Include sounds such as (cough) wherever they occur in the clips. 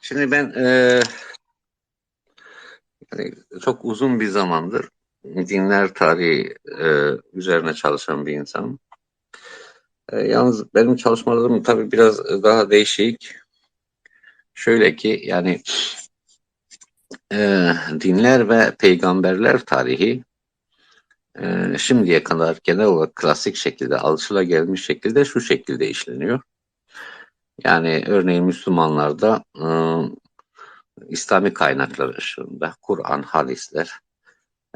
Şimdi ben e, yani çok uzun bir zamandır dinler tarihi e, üzerine çalışan bir insanım. E, yalnız benim çalışmalarım tabii biraz daha değişik. Şöyle ki yani e, dinler ve peygamberler tarihi e, şimdiye kadar genel olarak klasik şekilde alışılagelmiş şekilde şu şekilde işleniyor. Yani örneğin Müslümanlarda e, İslami kaynaklar ışığında Kur'an, hadisler,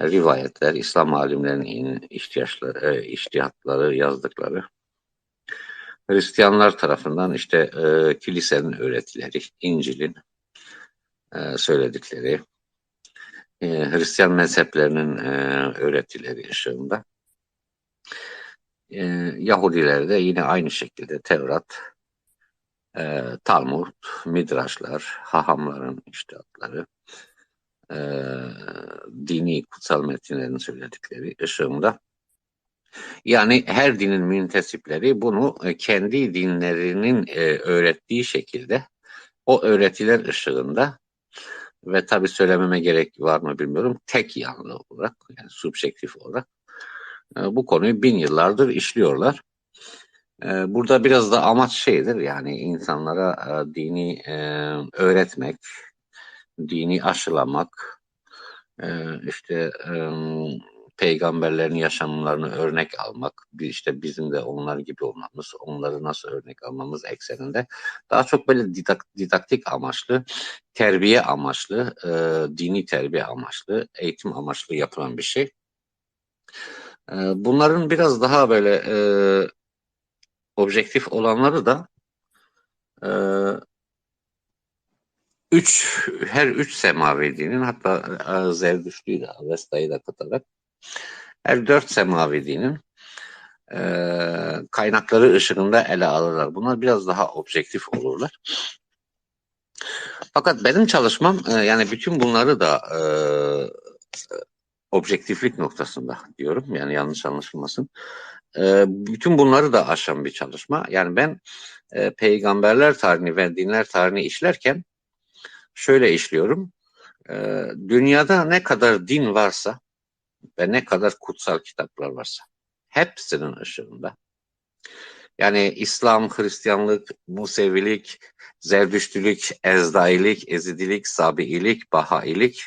rivayetler, İslam alimlerinin ihtiyaçları, iştihatları yazdıkları Hristiyanlar tarafından işte e, kilisenin öğretileri, İncil'in e, söyledikleri, e, Hristiyan mezheplerinin e, öğretileri ışığında e, Yahudiler de yine aynı şekilde Tevrat, e, Talmud, Midraşlar, Hahamların iştihatları, e, dini kutsal metinlerin söyledikleri ışığında yani her dinin müntesipleri bunu e, kendi dinlerinin e, öğrettiği şekilde o öğretiler ışığında ve tabi söylememe gerek var mı bilmiyorum tek yanlı olarak yani subjektif olarak e, bu konuyu bin yıllardır işliyorlar. E, burada biraz da amaç şeydir yani insanlara e, dini e, öğretmek, dini aşılamak, e, işte peygamberlerin yaşamlarını örnek almak, işte bizim de onlar gibi olmamız, onları nasıl örnek almamız ekseninde daha çok böyle didak, didaktik amaçlı, terbiye amaçlı, dini terbiye amaçlı, eğitim amaçlı yapılan bir şey. Bunların biraz daha böyle objektif olanları da e, üç, her üç semavi dinin hatta e, Zerdüştlü'yü de Avesta'yı da katarak her dört semavi dinin e, kaynakları ışığında ele alırlar. Bunlar biraz daha objektif olurlar. Fakat benim çalışmam e, yani bütün bunları da e, objektiflik noktasında diyorum. Yani yanlış anlaşılmasın. Bütün bunları da aşan bir çalışma. Yani ben e, peygamberler tarihini ve dinler tarihini işlerken şöyle işliyorum. E, dünyada ne kadar din varsa ve ne kadar kutsal kitaplar varsa hepsinin ışığında yani İslam, Hristiyanlık, Musevilik, Zerdüştülük, Ezdailik, Ezidilik, Sabiilik, Bahailik,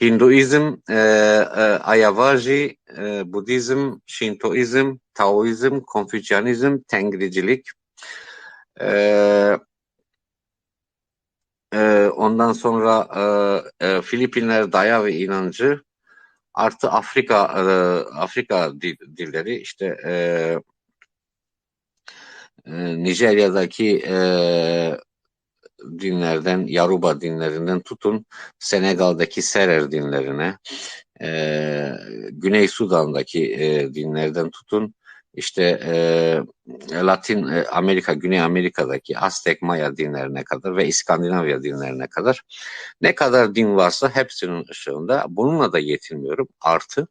Hinduizm, e, e, Ayavaji, e, Budizm, Şintoizm, Taoizm, Konfüçyanizm, Tengricilik, e, e, ondan sonra e, e, Filipinler Daya ve inancı, artı Afrika e, Afrika dilleri işte e, e, Nijerya'daki e, dinlerden Yaruba dinlerinden tutun Senegal'daki Serer dinlerine e, Güney Sudan'daki e, dinlerden tutun işte e, Latin e, Amerika, Güney Amerika'daki Aztek Maya dinlerine kadar ve İskandinavya dinlerine kadar ne kadar din varsa hepsinin ışığında bununla da yetinmiyorum. Artı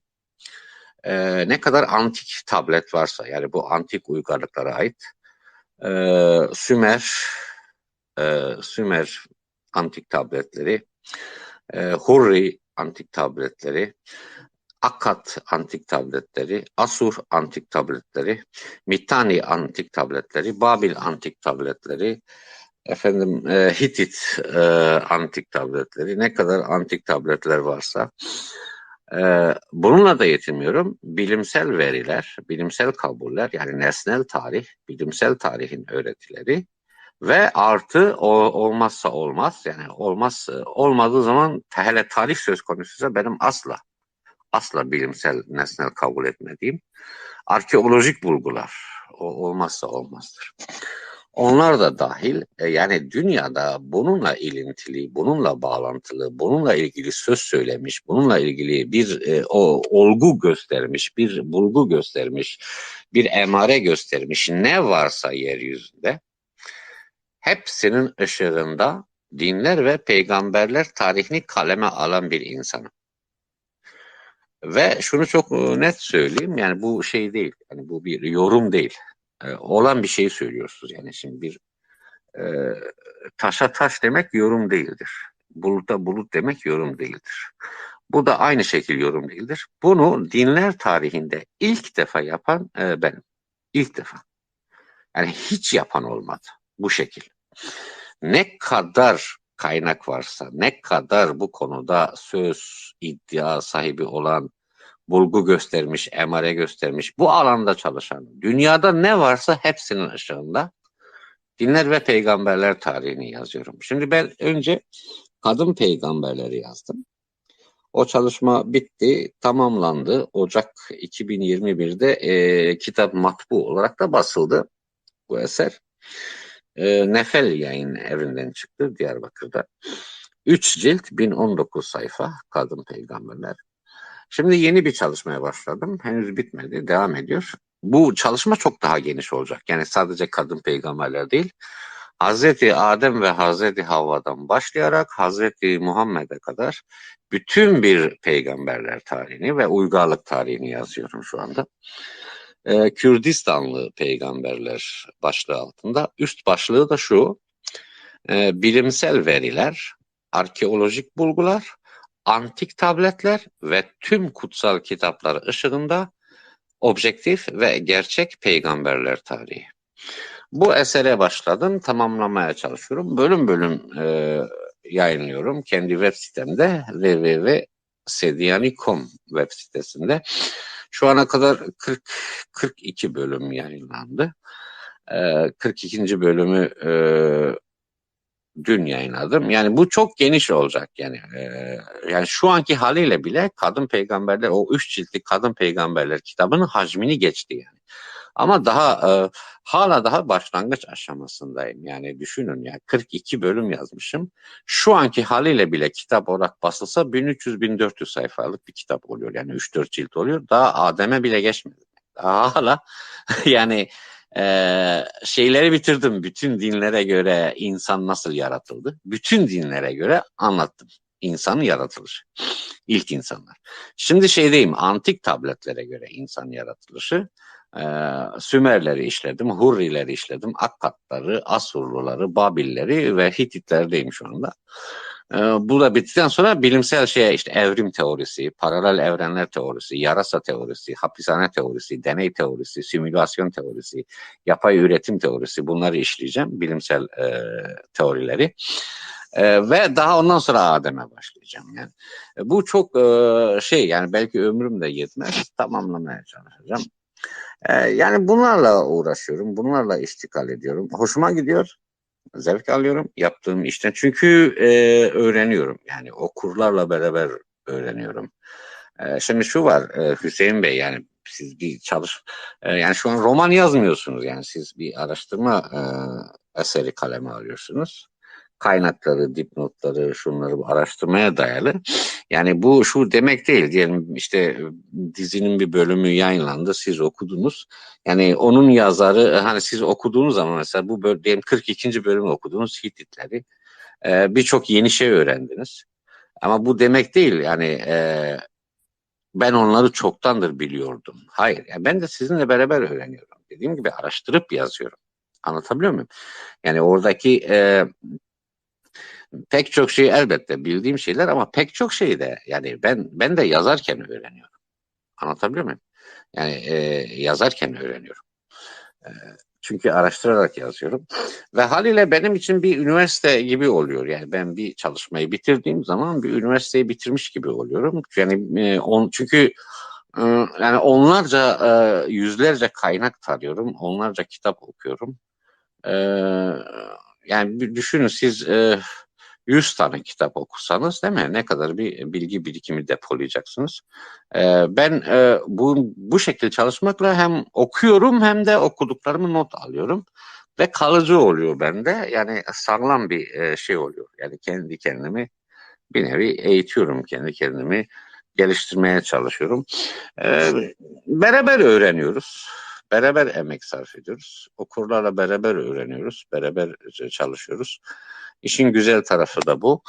e, ne kadar antik tablet varsa yani bu antik uygarlıklara ait e, Sümer e, Sümer antik tabletleri e, Hurri antik tabletleri Akkad antik tabletleri, Asur antik tabletleri, Mitanni antik tabletleri, Babil antik tabletleri, efendim e, Hitit e, antik tabletleri, ne kadar antik tabletler varsa e, bununla da yetinmiyorum. Bilimsel veriler, bilimsel kabuller yani nesnel tarih, bilimsel tarihin öğretileri ve artı o, olmazsa olmaz yani olmaz olmadığı zaman hele tarih söz konusuysa benim asla asla bilimsel nesnel kabul etmediğim arkeolojik bulgular o, olmazsa olmazdır. Onlar da dahil e, yani dünyada bununla ilintili, bununla bağlantılı, bununla ilgili söz söylemiş, bununla ilgili bir e, o olgu göstermiş, bir bulgu göstermiş, bir emare göstermiş ne varsa yeryüzünde hepsinin ışığında dinler ve peygamberler tarihini kaleme alan bir insanım. Ve şunu çok e, net söyleyeyim yani bu şey değil. Yani bu bir yorum değil. E, olan bir şeyi söylüyorsunuz. Yani şimdi bir e, taşa taş demek yorum değildir. Buluta bulut demek yorum değildir. Bu da aynı şekil yorum değildir. Bunu dinler tarihinde ilk defa yapan e, benim. İlk defa. Yani hiç yapan olmadı bu şekil. Ne kadar kaynak varsa, ne kadar bu konuda söz, iddia sahibi olan, bulgu göstermiş, emare göstermiş, bu alanda çalışan, dünyada ne varsa hepsinin ışığında dinler ve peygamberler tarihini yazıyorum. Şimdi ben önce kadın peygamberleri yazdım. O çalışma bitti, tamamlandı. Ocak 2021'de e, kitap matbu olarak da basıldı bu eser. E, Nefel yayın evinden çıktı Diyarbakır'da. 3 cilt 1019 sayfa Kadın Peygamberler. Şimdi yeni bir çalışmaya başladım. Henüz bitmedi, devam ediyor. Bu çalışma çok daha geniş olacak. Yani sadece kadın peygamberler değil. Hazreti Adem ve Hazreti Havva'dan başlayarak Hazreti Muhammed'e kadar bütün bir peygamberler tarihini ve uygarlık tarihini yazıyorum şu anda. Ee, Kürdistanlı peygamberler başlığı altında. Üst başlığı da şu, e, bilimsel veriler, arkeolojik bulgular, antik tabletler ve tüm kutsal kitaplar ışığında objektif ve gerçek peygamberler tarihi. Bu esere başladım, tamamlamaya çalışıyorum. Bölüm bölüm e, yayınlıyorum. Kendi web sitemde www.sediyani.com web sitesinde. Şu ana kadar 40 42 bölüm yayınlandı. E, 42. bölümü e, dün yayınladım. Yani bu çok geniş olacak yani. E, yani şu anki haliyle bile kadın peygamberler o üç ciltlik kadın peygamberler kitabının hacmini geçti yani. Ama daha e, hala daha başlangıç aşamasındayım. Yani düşünün ya 42 bölüm yazmışım. Şu anki haliyle bile kitap olarak basılsa 1300-1400 sayfalık bir kitap oluyor. Yani 3-4 cilt oluyor. Daha Adem'e bile geçmedi. Daha hala (laughs) yani ee, şeyleri bitirdim. Bütün dinlere göre insan nasıl yaratıldı? Bütün dinlere göre anlattım. İnsanın yaratılışı. İlk insanlar. Şimdi şeydeyim antik tabletlere göre insan yaratılışı. Ee, Sümerleri işledim, Hurrileri işledim, Akkatları, Asurluları, Babilleri ve Hititlerdeyim şu anda. Ee, bu da bittikten sonra bilimsel şeye işte evrim teorisi, paralel evrenler teorisi, yarasa teorisi, hapishane teorisi, deney teorisi, simülasyon teorisi, yapay üretim teorisi bunları işleyeceğim. Bilimsel e, teorileri. E, ve daha ondan sonra Adem'e başlayacağım. Yani e, bu çok e, şey yani belki ömrüm de yetmez. Tamamlamaya çalışacağım. E, yani bunlarla uğraşıyorum. Bunlarla iştikal ediyorum. Hoşuma gidiyor zevk alıyorum yaptığım işten. Çünkü e, öğreniyorum. Yani okurlarla beraber öğreniyorum. E, şimdi şu var e, Hüseyin Bey yani siz bir çalış e, yani şu an roman yazmıyorsunuz yani siz bir araştırma e, eseri kaleme alıyorsunuz kaynakları, dipnotları, şunları araştırmaya dayalı. Yani bu şu demek değil diyelim işte dizinin bir bölümü yayınlandı siz okudunuz. Yani onun yazarı hani siz okuduğunuz zaman mesela bu böl diyelim 42. bölümü okudunuz Hititleri. Ee, Birçok yeni şey öğrendiniz. Ama bu demek değil yani e, ben onları çoktandır biliyordum. Hayır yani ben de sizinle beraber öğreniyorum. Dediğim gibi araştırıp yazıyorum. Anlatabiliyor muyum? Yani oradaki e, pek çok şey elbette bildiğim şeyler ama pek çok şeyi de yani ben ben de yazarken öğreniyorum. Anlatabiliyor muyum? Yani e, yazarken öğreniyorum. E, çünkü araştırarak yazıyorum. Ve haliyle benim için bir üniversite gibi oluyor. Yani ben bir çalışmayı bitirdiğim zaman bir üniversiteyi bitirmiş gibi oluyorum. Yani e, on, çünkü e, yani onlarca e, yüzlerce kaynak tarıyorum. Onlarca kitap okuyorum. E, yani düşünün siz e, 100 tane kitap okusanız değil mi? Ne kadar bir bilgi birikimi depolayacaksınız. Ee, ben e, bu, bu şekilde çalışmakla hem okuyorum hem de okuduklarımı not alıyorum. Ve kalıcı oluyor bende. Yani sağlam bir e, şey oluyor. Yani kendi kendimi bir nevi eğitiyorum. Kendi kendimi geliştirmeye çalışıyorum. Ee, beraber öğreniyoruz. Beraber emek sarf ediyoruz. Okurlarla beraber öğreniyoruz. Beraber çalışıyoruz. İşin güzel tarafı da bu.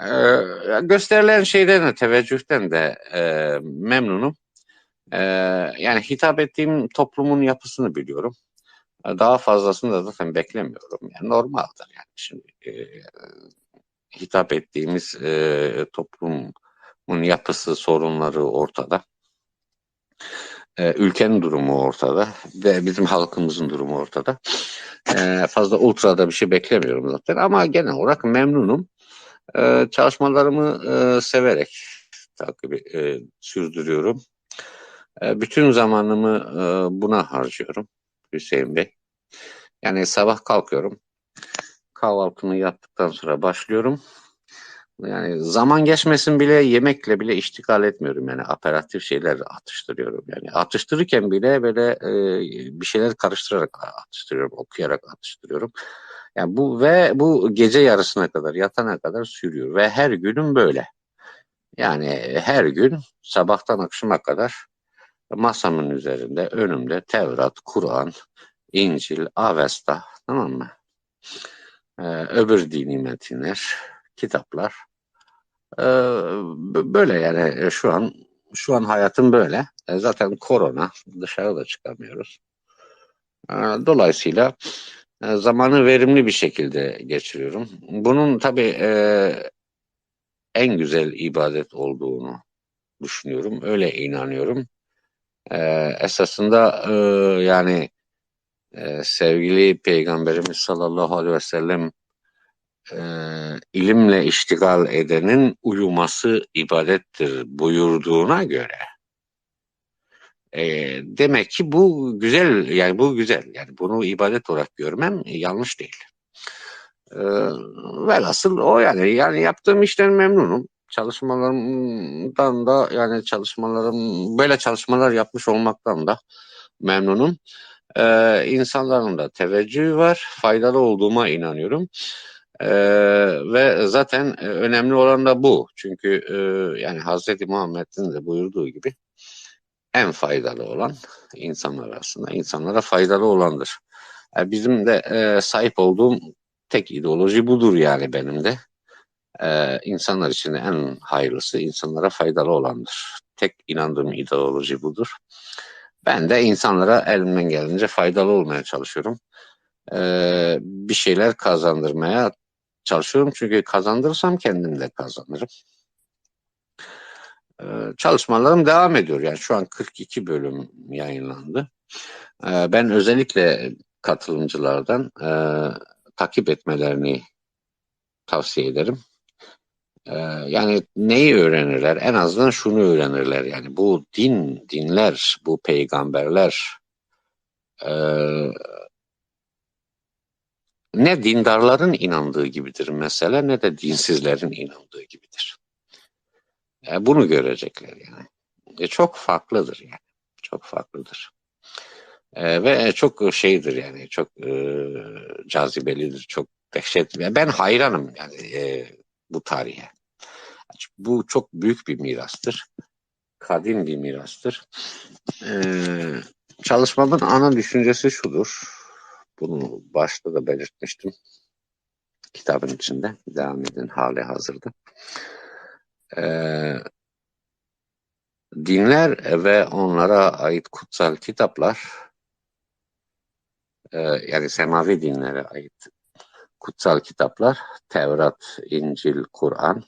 Ee, gösterilen şeyden de, teveccühten de e, memnunum. Ee, yani hitap ettiğim toplumun yapısını biliyorum. Daha fazlasını da zaten beklemiyorum. Yani normaldir yani şimdi e, hitap ettiğimiz e, toplumun yapısı, sorunları ortada. E, ülkenin durumu ortada ve bizim halkımızın durumu ortada. E, fazla ultrada bir şey beklemiyorum zaten ama genel olarak memnunum. E, çalışmalarımı e, severek takip e, sürdürüyorum. E, bütün zamanımı e, buna harcıyorum Hüseyin Bey. Yani sabah kalkıyorum. Kahvaltımı yaptıktan sonra başlıyorum. Yani zaman geçmesin bile yemekle bile iştikal etmiyorum. Yani aperatif şeyler atıştırıyorum. Yani atıştırırken bile böyle e, bir şeyler karıştırarak atıştırıyorum. Okuyarak atıştırıyorum. Yani bu ve bu gece yarısına kadar yatana kadar sürüyor ve her günüm böyle. Yani her gün sabahtan akşama kadar masamın üzerinde önümde Tevrat, Kur'an, İncil, Avesta tamam mı? Ee, öbür dini metinler, kitaplar. Ee, böyle yani e, şu an şu an hayatım böyle. E, zaten korona dışarı da çıkamıyoruz. E, dolayısıyla e, zamanı verimli bir şekilde geçiriyorum. Bunun tabii e, en güzel ibadet olduğunu düşünüyorum. Öyle inanıyorum. E, esasında e, yani e, sevgili Peygamberimiz sallallahu aleyhi ve sellem e, ilimle iştigal edenin uyuması ibadettir buyurduğuna göre e, demek ki bu güzel yani bu güzel yani bunu ibadet olarak görmem yanlış değil. E, velhasıl o yani yani yaptığım işten memnunum. Çalışmalarımdan da yani çalışmalarım böyle çalışmalar yapmış olmaktan da memnunum. Ee, insanların da teveccühü var. Faydalı olduğuma inanıyorum. Ee, ve zaten e, önemli olan da bu. Çünkü e, yani Hazreti Muhammed'in de buyurduğu gibi en faydalı olan insanlar arasında insanlara faydalı olandır. Yani bizim de e, sahip olduğum tek ideoloji budur yani benim de. E, insanlar için en hayırlısı insanlara faydalı olandır. Tek inandığım ideoloji budur. Ben de insanlara elimden gelince faydalı olmaya çalışıyorum. Ee, bir şeyler kazandırmaya çalışıyorum. Çünkü kazandırırsam kendim de kazanırım. Ee, çalışmalarım devam ediyor. Yani şu an 42 bölüm yayınlandı. Ee, ben özellikle katılımcılardan e, takip etmelerini tavsiye ederim. Ee, yani neyi öğrenirler? En azından şunu öğrenirler. Yani bu din, dinler, bu peygamberler e, ne dindarların inandığı gibidir mesela ne de dinsizlerin inandığı gibidir. E, bunu görecekler yani. E, çok farklıdır yani. Çok farklıdır. E, ve çok şeydir yani. Çok e, cazibelidir. Çok dehşet. Ben hayranım yani e, bu tarihe. Bu çok büyük bir mirastır. Kadim bir mirastır. Ee, çalışmamın ana düşüncesi şudur. Bunu başta da belirtmiştim. Kitabın içinde. Devam edin hali hazırda. Ee, dinler ve onlara ait kutsal kitaplar e, yani semavi dinlere ait kutsal kitaplar Tevrat, İncil, Kur'an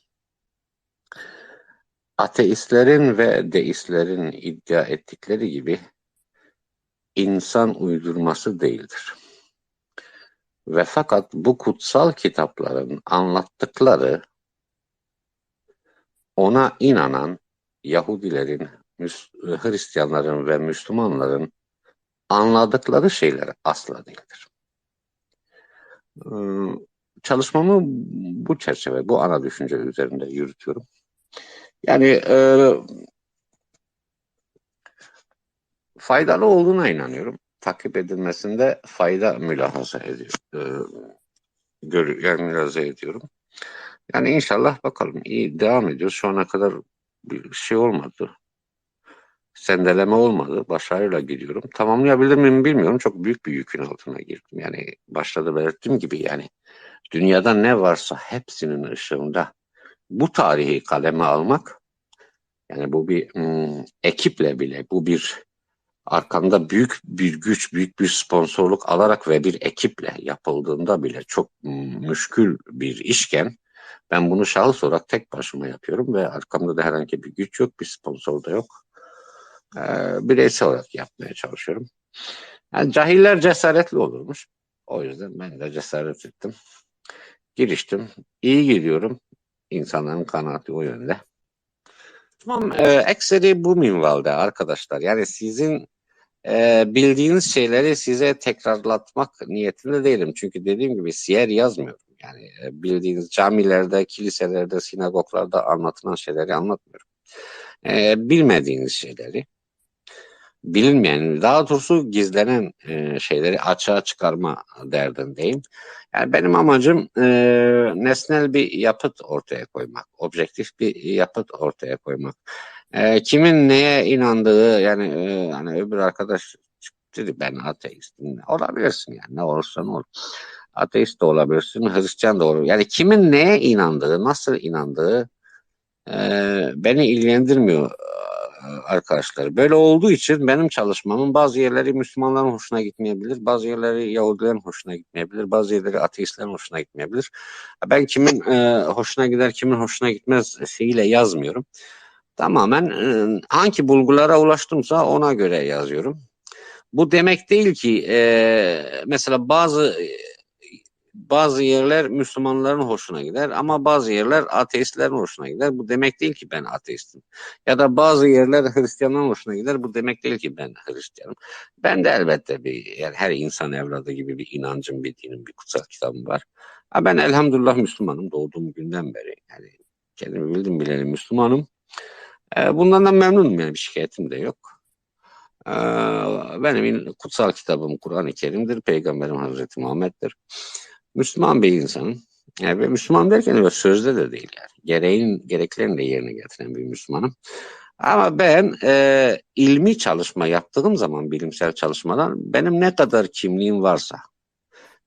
ateistlerin ve deistlerin iddia ettikleri gibi insan uydurması değildir. Ve fakat bu kutsal kitapların anlattıkları ona inanan Yahudilerin, Hristiyanların ve Müslümanların anladıkları şeyler asla değildir. Çalışmamı bu çerçeve, bu ana düşünce üzerinde yürütüyorum. Yani e, faydalı olduğuna inanıyorum. Takip edilmesinde fayda mülahaza ediyor. E, yani mülahaza ediyorum. Yani inşallah bakalım iyi devam ediyoruz. Şu ana kadar bir şey olmadı. Sendeleme olmadı. Başarıyla gidiyorum. Tamamlayabilir miyim bilmiyorum. Çok büyük bir yükün altına girdim. Yani başta da belirttiğim gibi yani dünyada ne varsa hepsinin ışığında bu tarihi kaleme almak yani bu bir ım, ekiple bile bu bir arkamda büyük bir güç, büyük bir sponsorluk alarak ve bir ekiple yapıldığında bile çok müşkül bir işken ben bunu şahıs olarak tek başıma yapıyorum ve arkamda da herhangi bir güç yok, bir sponsor da yok. Ee, bireysel olarak yapmaya çalışıyorum. Yani cahiller cesaretli olurmuş. O yüzden ben de cesaret ettim. Giriştim. İyi gidiyorum. İnsanların kanaati o yönde. Tamam, e, ekseri bu minvalde arkadaşlar. Yani sizin e, bildiğiniz şeyleri size tekrarlatmak niyetinde değilim. Çünkü dediğim gibi siyer yazmıyorum. Yani e, bildiğiniz camilerde, kiliselerde, sinagoglarda anlatılan şeyleri anlatmıyorum. E, bilmediğiniz şeyleri, bilinmeyen, daha doğrusu gizlenen e, şeyleri açığa çıkarma derdindeyim. Yani benim amacım e, nesnel bir yapıt ortaya koymak, objektif bir yapıt ortaya koymak. E, kimin neye inandığı, yani e, yani öbür arkadaş dedi ben ateistim. Olabilirsin yani ne olursan ol. Ateist de olabilirsin, Hristiyan da olur. Yani kimin neye inandığı, nasıl inandığı e, beni ilgilendirmiyor arkadaşlar. Böyle olduğu için benim çalışmamın bazı yerleri Müslümanların hoşuna gitmeyebilir, bazı yerleri Yahudilerin hoşuna gitmeyebilir, bazı yerleri ateistlerin hoşuna gitmeyebilir. Ben kimin e, hoşuna gider, kimin hoşuna gitmez şeyiyle yazmıyorum. Tamamen e, hangi bulgulara ulaştımsa ona göre yazıyorum. Bu demek değil ki e, mesela bazı bazı yerler Müslümanların hoşuna gider ama bazı yerler ateistlerin hoşuna gider. Bu demek değil ki ben ateistim. Ya da bazı yerler Hristiyanların hoşuna gider. Bu demek değil ki ben Hristiyanım. Ben de elbette bir yani her insan evladı gibi bir inancım, bir dinim, bir kutsal kitabım var. Ha ben elhamdülillah Müslümanım doğduğum günden beri. Yani kendimi bildim bileli Müslümanım. E, bundan da memnunum yani bir şikayetim de yok. E, benim kutsal kitabım Kur'an-ı Kerim'dir. Peygamberim Hazreti Muhammed'dir. Müslüman bir insanım. Yani Müslüman derken öyle sözde de değil yani. Gereğin, gereklerini de yerine getiren bir Müslümanım. Ama ben e, ilmi çalışma yaptığım zaman bilimsel çalışmadan benim ne kadar kimliğim varsa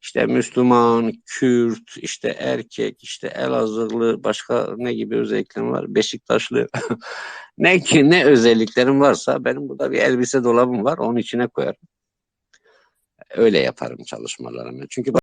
işte Müslüman, Kürt, işte erkek, işte Elazığlı, başka ne gibi özelliklerim var? Beşiktaşlı. (laughs) ne ki ne özelliklerim varsa benim burada bir elbise dolabım var. Onun içine koyarım. Öyle yaparım çalışmalarımı. Çünkü